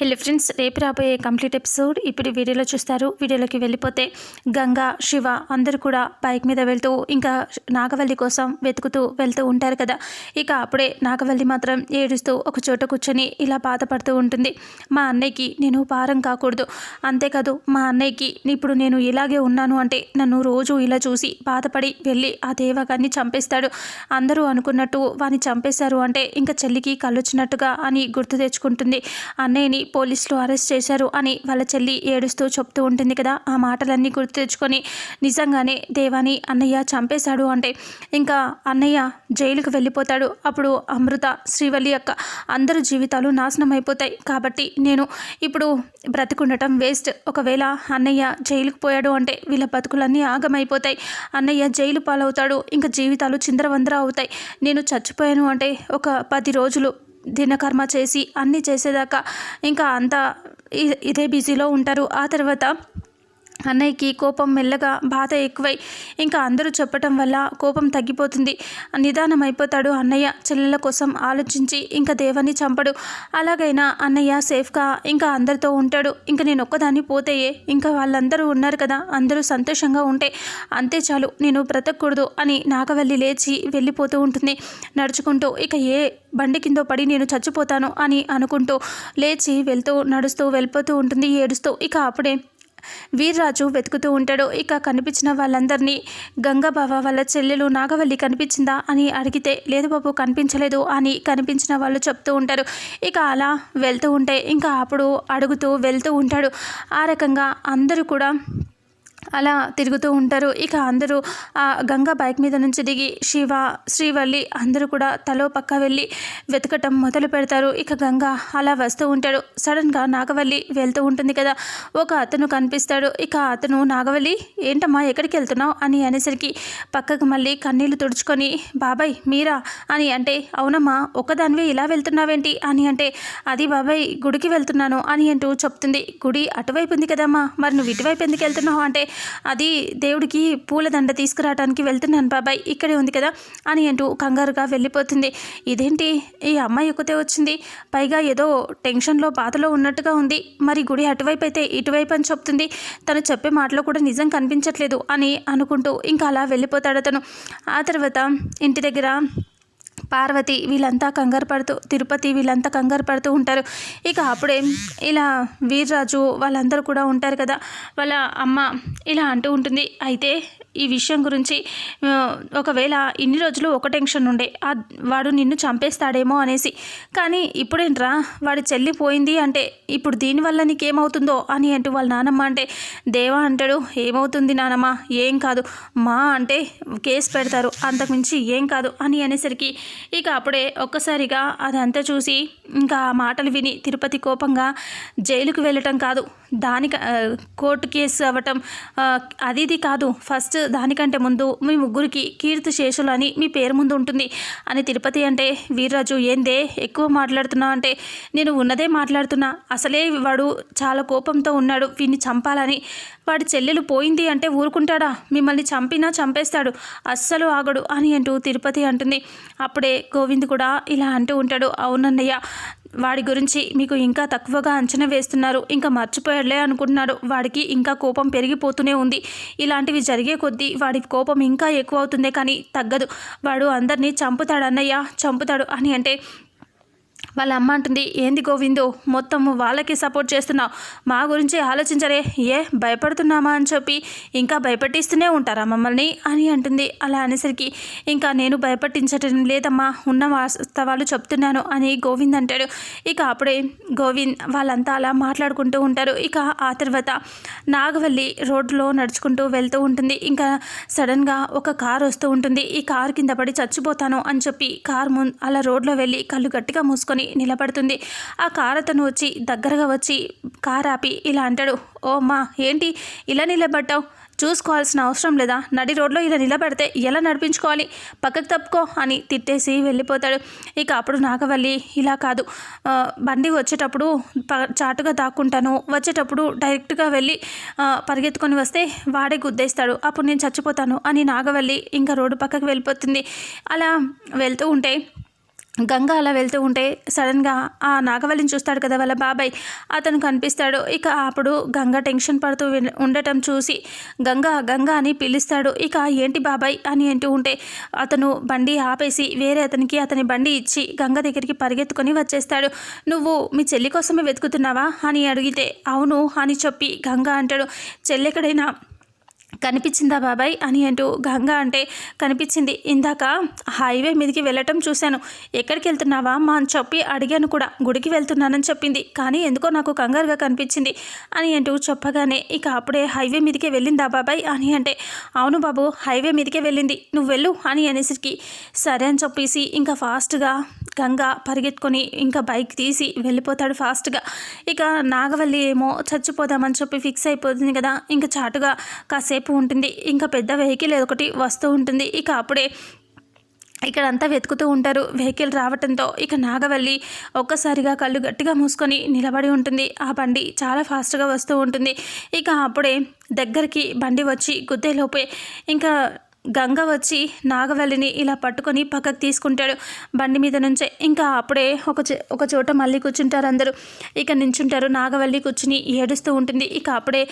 Hello friends రేపు రాబోయే complete episode ఇప్పుడు వీడియోలో చూస్తారు. వీడియోలోకి వెళ్ళిపోతే గంగా శివ అందరూ కూడా బైక్ మీద వెళ్తూ ఇంకా నాగవల్లి కోసం వెతుకుతూ వెళ్తూ ఉంటారు కదా. ఇక అప్పుడే నాగవల్లి మాత్రం ఏడుస్తూ ఒక చోట కూర్చొని ఇలా బాధపడుతూ ఉంటుంది. మా అన్నయ్యకి నేను భారం కాకూడదు. అంతేకాదు మా అన్నయ్యకి ఇప్పుడు నేను ఇలాగే ఉన్నాను అంటే నన్ను రోజు ఇలా చూసి బాధపడి వెళ్ళి ఆ దేవగాన్ని చంపేస్తాడు. అందరూ అనుకున్నట్టు వాని చంపేశారు అంటే ఇంకా చెల్లికి కళ్ళొచ్చినట్టుగా అని గుర్తు తెచ్చుకుంటుంది. అన్నయ్యని పోలీసులు అరెస్ట్ చేశారు అని వాళ్ళ చెల్లి ఏడుస్తూ చెప్తూ ఉంటుంది కదా. ఆ మాటలన్నీ గుర్తు తెచ్చుకొని నిజంగానే దేవాని అన్నయ్య చంపేశాడు అంటే ఇంకా అన్నయ్య జైలుకు వెళ్ళిపోతాడు. అప్పుడు అమృత శ్రీవల్లి యొక్క అందరి జీవితాలు నాశనం అయిపోతాయి. కాబట్టి నేను ఇప్పుడు బ్రతికుండటం వేస్ట్. ఒకవేళ అన్నయ్య జైలుకు పోయాడు అంటే వీళ్ళ బతుకులన్నీ ఆగమైపోతాయి. అన్నయ్య జైలు పాలవుతాడు. ఇంకా జీవితాలు చిందరవందర అవుతాయి. నేను చచ్చిపోయాను అంటే ఒక పది రోజులు దినకర్మ చేసి అన్నీ చేసేదాకా ఇంకా అంతా ఇదే బిజీలో ఉంటారు. ఆ తర్వాత అన్నయ్యకి కోపం మెల్లగా బాధ ఎక్కువై ఇంకా అందరూ చెప్పటం వల్ల కోపం తగ్గిపోతుంది. నిదానం అయిపోతాడు అన్నయ్య. చెల్లెల కోసం ఆలోచించి ఇంకా దేవని చంపడు. అలాగైనా అన్నయ్య సేఫ్గా ఇంకా అందరితో ఉంటాడు. ఇంకా నేను ఒక్కదాన్ని పోతేయే ఇంకా వాళ్ళందరూ ఉన్నారు కదా. అందరూ సంతోషంగా ఉంటే అంతే చాలు. నేను బ్రతకూడదు అని నాగవల్లి లేచి వెళ్ళిపోతూ ఉంటుంది. నడుచుకుంటూ ఇక ఏ బండి కిందో పడి నేను చచ్చిపోతాను అని అనుకుంటూ లేచి వెళ్తూ నడుస్తూ వెళ్ళిపోతూ ఉంటుంది. ఏడుస్తూ ఇక అప్పుడే వీర్రాజు వెతుకుతూ ఉంటాడు. ఇక కనిపించిన వాళ్ళందరినీ గంగబావ వాళ్ళ చెల్లెలు నాగవల్లి కనిపించిందా అని అడిగితే లేదు బాబు కనిపించలేదు అని కనిపించిన వాళ్ళు చెప్తూ ఉంటారు. ఇక అలా వెళ్తూ ఉంటే ఇంకా అప్పుడు అడుగుతూ వెళ్తూ ఉంటాడు. ఆ రకంగా అందరూ కూడా అలా తిరుగుతూ ఉంటారు. ఇక అందరూ ఆ గంగా బైక్ మీద నుంచి దిగి శివ శ్రీవల్లి అందరూ కూడా తలో పక్క వెళ్ళి వెతకటం మొదలు పెడతారు. ఇక గంగా అలా వస్తూ ఉంటాడు. సడన్గా నాగవల్లి వెళ్తూ ఉంటుంది కదా ఒక అతను కనిపిస్తాడు. ఇక అతను నాగవల్లి ఏంటమ్మా ఎక్కడికి వెళ్తున్నావు? అని అనేసరికి పక్కకు మళ్ళీ కన్నీళ్ళు తుడుచుకొని బాబాయ్ మీరా? అని అంటే అవునమ్మా ఒకదానివే ఇలా వెళ్తున్నావేంటి? అని అంటే అది బాబాయ్ గుడికి వెళ్తున్నాను అని అంటూ చెప్తుంది. గుడి అటువైపు ఉంది కదమ్మా మరి నువ్వు ఇటువైపు ఎందుకు వెళ్తున్నావు? అంటే అది దేవుడికి పూలదండ తీసుకురావడానికి వెళ్తున్నాను బాబాయ్ ఇక్కడే ఉంది కదా అని అంటూ కంగారుగా వెళ్ళిపోతుంది. ఇదేంటి? ఈ అమ్మాయి ఎక్కుతే వచ్చింది. పైగా ఏదో టెన్షన్లో బాధలో ఉన్నట్టుగా ఉంది. మరి గుడి అటువైపు అయితే ఇటువైపు అని చెప్తుంది. తను చెప్పే మాటలో కూడా నిజం కనిపించట్లేదు అని అనుకుంటూ ఇంకా అలా వెళ్ళిపోతాడు అతను. ఆ తర్వాత ఇంటి దగ్గర పార్వతి వీళ్ళంతా కంగారు పడుతూ తిరుపతి వీళ్ళంతా కంగారు పడుతూ ఉంటారు. ఇక అప్పుడే ఇలా వీర్రాజు వాళ్ళందరూ కూడా ఉంటారు కదా వాళ్ళ అమ్మ ఇలా అంటూ ఉంటుంది. అయితే ఈ విషయం గురించి ఒకవేళ ఇన్ని రోజులు ఒక టెన్షన్ ఉండే వాడు నిన్ను చంపేస్తాడేమో అనేసి. కానీ ఇప్పుడేంట్రా వాడి చెల్లి పోయింది అంటే ఇప్పుడు దీనివల్ల నీకేమవుతుందో అని అంటూ వాళ్ళ నానమ్మ అంటే దేవా అంటాడు ఏమవుతుంది నానమ్మ ఏం కాదు. మా అంటే కేసు పెడతారు అంతకుమించి ఏం కాదు అని అనేసరికి ఇక అప్పుడే ఒక్కసారిగా అదంతా చూసి ఇంకా ఆ మాటలు విని తిరుపతి కోపంగా జైలుకు వెళ్ళటం కాదు. దానికి కోర్టు కేసు అవ్వటం అది ఇది కాదు. ఫస్ట్ దానికంటే ముందు మీ ముగ్గురికి కీర్తి శేషులు అని మీ పేరు ముందు ఉంటుంది. అని తిరుపతి అంటే వీర్రాజు ఏందే? ఎక్కువ మాట్లాడుతున్నావు అంటే నేను ఉన్నదే మాట్లాడుతున్నా. అసలే వాడు చాలా కోపంతో ఉన్నాడు. వీడిని చంపాలని వాడి చెల్లెలు పోయింది అంటే ఊరుకుంటాడా? మిమ్మల్ని చంపినా చంపేస్తాడు. అస్సలు ఆగడు అని అంటూ తిరుపతి అంటుంది. అప్పుడే గోవింద్ కూడా ఇలా అంటూ ఉంటాడు. అవునన్నయ్య వాడి గురించి మీకు ఇంకా తక్కువగా అంచనా వేస్తున్నారు. ఇంకా మర్చిపోయాడులే అనుకుంటున్నారు వాడికి ఇంకా కోపం పెరిగిపోతూనే ఉంది. ఇలాంటివి జరిగే కొద్దీ వాడి కోపం ఇంకా ఎక్కువ అవుతుందే కానీ తగ్గదు. వాడు అందరినీ చంపుతాడు అన్నయ్య చంపుతాడు అని అంటే వాళ్ళ అమ్మ అంటుంది ఏంది గోవిందు మొత్తం వాళ్ళకి సపోర్ట్ చేస్తున్నావు. మా గురించి ఆలోచించరే ఏ భయపడుతున్నామా అని చెప్పి ఇంకా భయపెట్టిస్తూనే ఉంటారా మమ్మల్ని? అని అంటుంది. అలా అనేసరికి ఇంకా నేను భయపట్టించటం లేదమ్మా ఉన్న వాస్తవాలు చెప్తున్నాను అని గోవింద్ అంటాడు. ఇక అప్పుడే గోవింద్ వాళ్ళంతా అలా మాట్లాడుకుంటూ ఉంటారు. ఇక ఆ తర్వాత నాగవల్లి రోడ్లో నడుచుకుంటూ వెళ్తూ ఉంటుంది. ఇంకా సడన్గా ఒక కార్ వస్తూ ఉంటుంది. ఈ కార్ కింద పడి చచ్చిపోతాను అని చెప్పి కార్ ముందు అలా రోడ్లో వెళ్ళి కళ్ళు గట్టిగా మూసుకొని నిలబడుతుంది. ఆ కార్ అతను వచ్చి దగ్గరగా వచ్చి కార్ ఆపి ఇలా అంటాడు ఓ మా ఏంటి ఇలా నిలబడ్డావు? చూసుకోవాల్సిన అవసరం లేదా? నడి రోడ్లో ఇలా నిలబడితే ఎలా నడిపించుకోవాలి? పక్కకు తప్పుకో అని తిట్టేసి వెళ్ళిపోతాడు. ఇక అప్పుడు నాగవల్లి ఇలా కాదు. బండి వచ్చేటప్పుడు చాటుగా దాక్కుంటాను. వచ్చేటప్పుడు డైరెక్ట్గా వెళ్ళి పరిగెత్తుకొని వస్తే వాడే గుద్దేస్తాడు. అప్పుడు నేను చచ్చిపోతాను అని నాగవల్లి ఇంకా రోడ్డు పక్కకు వెళ్ళిపోతుంది. అలా వెళ్తూ ఉంటే గంగ అలా వెళ్తూ ఉంటే సడన్గా ఆ నాగవల్లిని చూస్తాడు కదా వాళ్ళ బాబాయ్. అతను కనిపిస్తాడు. ఇక అప్పుడు గంగ టెన్షన్ పడుతూ ఉండటం చూసి గంగ గంగ అని పిలుస్తాడు. ఇక ఏంటి బాబాయ్ అని అంటూ ఉంటే అతను బండి ఆపేసి వేరే అతనికి అతని బండి ఇచ్చి గంగ దగ్గరికి పరిగెత్తుకొని వచ్చేస్తాడు. నువ్వు మీ చెల్లి కోసమే వెతుకుతున్నావా? అని అడిగితే అవును అని చెప్పి గంగ అంటాడు. చెల్లెక్కడైనా కనిపించిందా బాబాయ్ అని అంటూ గంగ అంటే కనిపించింది. ఇందాక హైవే మీదకి వెళ్ళటం చూశాను. ఎక్కడికి వెళ్తున్నావా? మా అని చెప్పి అడిగాను కూడా. గుడికి వెళ్తున్నానని చెప్పింది. కానీ ఎందుకో నాకు కంగారుగా కనిపించింది అని అంటూ చెప్పగానే ఇక అప్పుడే హైవే మీదకే వెళ్ళిందా బాబాయ్ అని అంటే అవును బాబు హైవే మీదకే వెళ్ళింది. నువ్వు వెళ్ళు అని అనేసరికి సరే అని చెప్పేసి ఇంకా ఫాస్ట్గా గంగ పరిగెత్తుకొని ఇంకా బైక్ తీసి వెళ్ళిపోతాడు ఫాస్ట్గా. ఇక నాగవల్లి ఏమో చచ్చిపోదామని చెప్పి ఫిక్స్ అయిపోతుంది కదా. ఇంకా చాటుగా కాసేపు ఉంటుంది. ఇంకా పెద్ద వెహికల్ ఒకటి వస్తూ ఉంటుంది. ఇక అప్పుడే ఇక్కడ అంతా వెతుకుతూ ఉంటారు. వెహికల్ రావటంతో ఇక నాగవల్లి ఒక్కసారిగా కళ్ళు గట్టిగా మూసుకొని నిలబడి ఉంటుంది. ఆ బండి చాలా ఫాస్ట్గా వస్తూ ఉంటుంది. ఇక అప్పుడే దగ్గరికి బండి వచ్చి గుద్దేలోపే ఇంకా గంగ వచ్చి నాగవల్లిని ఇలా పట్టుకొని పక్కకు తీసుకుంటాడు. బండి మీద నుంచే ఇంకా అప్పుడే ఒక ఒక చోట మళ్ళీ కూర్చుంటారు అందరూ. ఇక నించుంటారు నాగవల్లి కూర్చుని ఏడుస్తూ ఉంటుంది. ఇక అప్పుడే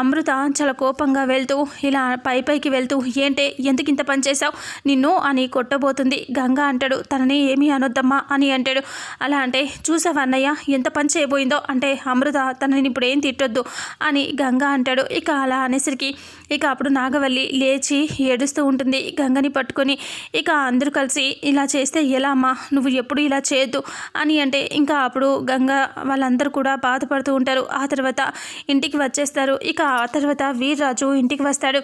అమృత చాలా కోపంగా వెళ్తూ ఇలా పై పైకి వెళ్తూ ఏంటే ఎందుకు ఇంత పని చేశావు? నిన్ను అని కొట్టబోతుంది. గంగ అంటాడు తనని ఏమీ అనొద్దమ్మా అని అంటాడు. అలా అంటే చూసావా అన్నయ్య ఎంత పని చేయబోయిందో? అంటే అమృత తనని ఇప్పుడు ఏం తిట్టొద్దు అని గంగ అంటాడు. ఇక అలా అనేసరికి ఇక అప్పుడు నాగవల్లి లేచి ఏడుస్తూ ఉంటుంది. గంగని పట్టుకొని ఇక అందరూ కలిసి ఇలా చేస్తే ఎలా అమ్మా నువ్వు ఎప్పుడు ఇలా చేయొద్దు అని అంటే ఇంకా అప్పుడు గంగ వాళ్ళందరూ కూడా బాధపడుతూ ఉంటారు. ఆ తర్వాత ఇంటికి వచ్చేస్తారు. ఇక ఆ తర్వాత వీర్రాజు ఇంటికి వస్తాడు.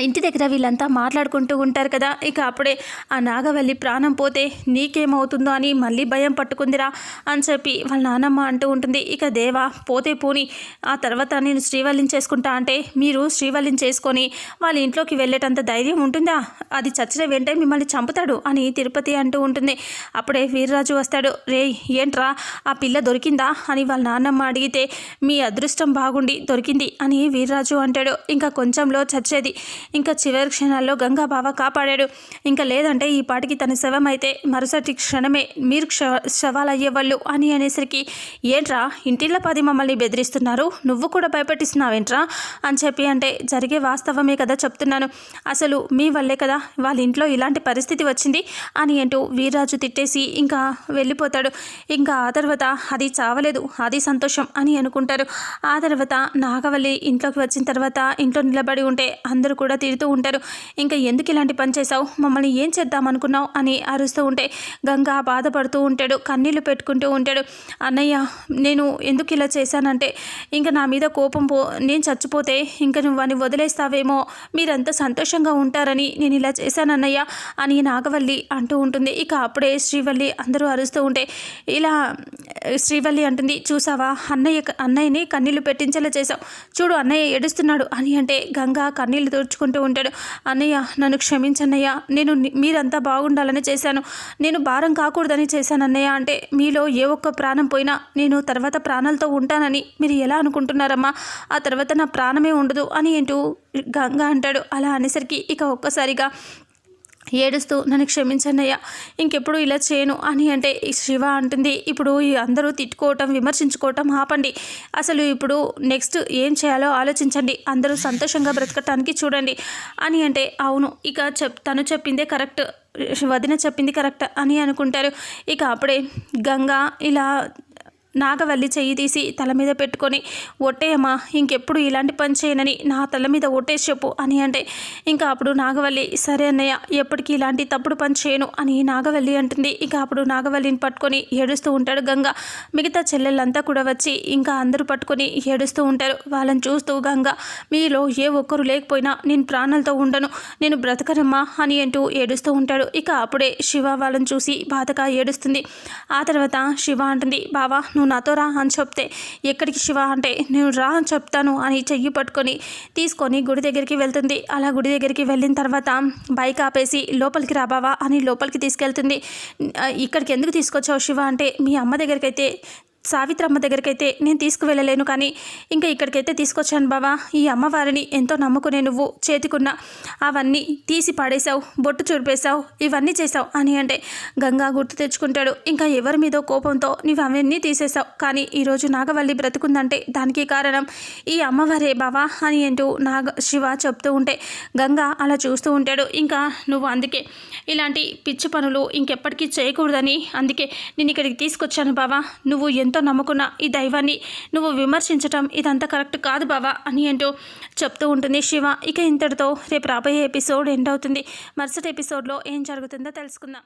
ఇంటి దగ్గర వీళ్ళంతా మాట్లాడుకుంటూ ఉంటారు కదా. ఇక అప్పుడే ఆ నాగవల్లి ప్రాణం పోతే నీకేమవుతుందో అని మళ్ళీ భయం పట్టుకుందిరా అని చెప్పి వాళ్ళ నానమ్మ అంటూ ఉంటుంది. ఇక దేవా పోతే పోని. ఆ తర్వాత నేను శ్రీవల్లిని చేసుకుంటా అంటే మీరు శ్రీవల్లిని చేసుకొని వాళ్ళ ఇంట్లోకి వెళ్ళేటంత ధైర్యం ఉంటుందా? అది చచ్చిన వెంటనే మిమ్మల్ని చంపుతాడు అని తిరుపతి అంటూ ఉంటుంది. అప్పుడే వీర్రాజు వస్తాడు. రే ఏంట్రా? ఆ పిల్ల దొరికిందా? అని వాళ్ళ నాన్నమ్మ అడిగితే మీ అదృష్టం బాగుండి దొరికింది అని వీర్రాజు అంటాడు. ఇంకా కొంచెంలో చచ్చేది ఇంకా చివరి క్షణాల్లో గంగా బావ కాపాడాడు. ఇంకా లేదంటే ఈ పాటికి తన శవం అయితే మరుసటి క్షణమే మీరు క్ష శవాలు అయ్యేవాళ్ళు అని అనేసరికి ఏంట్రా ఇంటిళ్ళ పది మమ్మల్ని బెదిరిస్తున్నారు? నువ్వు కూడా భయపెట్టిస్తున్నావేంట్రా? అని చెప్పి అంటే జరిగే వాస్తవమే కదా చెప్తున్నాను. అసలు మీ వల్లే కదా వాళ్ళ ఇంట్లో ఇలాంటి పరిస్థితి వచ్చింది అని అంటూ వీర్రాజు తిట్టేసి ఇంకా వెళ్ళిపోతాడు. ఇంకా ఆ తర్వాత అది చావలేదు అది సంతోషం అని అనుకుంటారు. ఆ తర్వాత నాగవల్లి ఇంట్లోకి వచ్చిన తర్వాత ఇంట్లో నిలబడి ఉంటే అందరూ కూడా తిడుతూ ఉంటారు. ఇంకా ఎందుకు ఇలాంటి పని చేశావు? మమ్మల్ని ఏం చేద్దామనుకున్నావు అని అరుస్తూ ఉంటే గంగా బాధపడుతూ ఉంటాడు. కన్నీళ్ళు పెట్టుకుంటూ ఉంటాడు. అన్నయ్య నేను ఎందుకు ఇలా చేశానంటే ఇంకా నా మీద కోపం పో నేను చచ్చిపోతే ఇంకా నువ్వు అని వదిలేస్తావేమో మీరంతా సంతోషంగా ఉంటారని నేను ఇలా చేశానన్నయ్య అని నాగవల్లి అంటూ ఉంటుంది. ఇక అప్పుడే శ్రీవల్లి అందరూ అరుస్తూ ఉంటే ఇలా శ్రీవల్లి అంటుంది చూసావా? అన్నయ్య అన్నయ్యని కన్నీళ్ళు పెట్టించేలా చేశావు. చూడు అన్నయ్య ఏడుస్తున్నాడు అని అంటే గంగా కన్నీళ్ళు ఏడ్చుకుంటూ ఉంటాడు. అన్నయ్య నన్ను క్షమించన్నయ్య. నేను మీరంతా బాగుండాలని చేశాను. నేను భారం కాకూడదని చేశాను అన్నయ్య. అంటే మీలో ఏ ఒక్క ప్రాణం పోయినా నేను తర్వాత ప్రాణాలతో ఉంటానని మీరు ఎలా అనుకుంటున్నారమ్మా? ఆ తర్వాత నా ప్రాణమే ఉండదు అని ఏంటూ గంగా అంటాడు. అలా అనేసరికి ఇక ఒక్కసారిగా ఏడుస్తూ నన్ను క్షమించన్నయ్య ఇంకెప్పుడు ఇలా చేయను అని అంటే ఈ శివ అంటుంది ఇప్పుడు అందరూ తిట్టుకోవటం విమర్శించుకోవటం ఆపండి. అసలు ఇప్పుడు నెక్స్ట్ ఏం చేయాలో ఆలోచించండి. అందరూ సంతోషంగా బ్రతకటానికి చూడండి అని అంటే అవును ఇక చెప్ తను చెప్పిందే కరెక్ట్ వదిన చెప్పింది కరెక్ట్ అని అనుకుంటారు. ఇక అప్పుడే గంగా ఇలా నాగవల్లి చెయ్యి తీసి తల మీద పెట్టుకొని ఒట్టేయమ్మా ఇంకెప్పుడు ఇలాంటి పని చేయనని నా తల మీద ఒట్టేసి చెప్పు అని అంటే ఇంకా అప్పుడు నాగవల్లి సరే అన్నయ్య ఎప్పటికీ ఇలాంటి తప్పుడు పని చేయను అని నాగవల్లి అంటుంది. ఇంకా అప్పుడు నాగవల్లిని పట్టుకొని ఏడుస్తూ ఉంటాడు గంగ. మిగతా చెల్లెళ్ళంతా కూడా వచ్చి ఇంకా అందరూ పట్టుకొని ఏడుస్తూ ఉంటారు. వాళ్ళని చూస్తూ గంగ మీలో ఏ ఒక్కరు లేకపోయినా నేను ప్రాణాలతో ఉండను నేను బ్రతకనమ్మా అని అంటూ ఏడుస్తూ ఉంటాడు. ఇక అప్పుడే శివ వాళ్ళని చూసి బాధగా ఏడుస్తుంది. ఆ తర్వాత శివ అంటుంది బావా నువ్వు నాతో రా అని చెప్తే ఎక్కడికి శివ? అంటే నేను రా అని చెప్తాను అని చెయ్యి పట్టుకొని తీసుకొని గుడి దగ్గరికి వెళ్తుంది. అలా గుడి దగ్గరికి వెళ్ళిన తర్వాత బైక్ ఆపేసి లోపలికి రాబావా అని లోపలికి తీసుకెళ్తుంది. ఇక్కడికి ఎందుకు తీసుకొచ్చావు శివ? అంటే మీ అమ్మ దగ్గరికి అయితే సావిత్రమ్మ దగ్గరికైతే నేను తీసుకువెళ్ళలేను కానీ ఇంకా ఇక్కడికైతే తీసుకొచ్చాను బావా. ఈ అమ్మవారిని ఎంతో నమ్ముకునే నువ్వు చేతికున్న అవన్నీ తీసి పాడేశావు బొట్టు చూడిపేశావు ఇవన్నీ చేశావు అని అంటే గంగా గుర్తు తెచ్చుకుంటాడు. ఇంకా ఎవరి మీదో కోపంతో నువ్వు అవన్నీ తీసేశావు. కానీ ఈరోజు నాగవల్లి బ్రతుకుందంటే దానికి కారణం ఈ అమ్మవారే బావా అని అంటూ నాగ శివ చెప్తూ ఉంటే గంగా అలా చూస్తూ ఉంటాడు. ఇంకా నువ్వు అందుకే ఇలాంటి పిచ్చి పనులు ఇంకెప్పటికీ చేయకూడదని అందుకే నేను ఇక్కడికి తీసుకొచ్చాను బావా. నువ్వు ఎంతో నమ్ముకున్న ఈ దైవాన్ని నువ్వు విమర్శించటం ఇదంతా కరెక్ట్ కాదు బావా అని అంటూ చెప్తూ ఉంటుంది శివ. ఇక ఇంతటితో రేపు రాబోయే ఎపిసోడ్ ఎండ్ అవుతుంది. మరుసటి ఎపిసోడ్లో ఏం జరుగుతుందో తెలుసుకుందాం.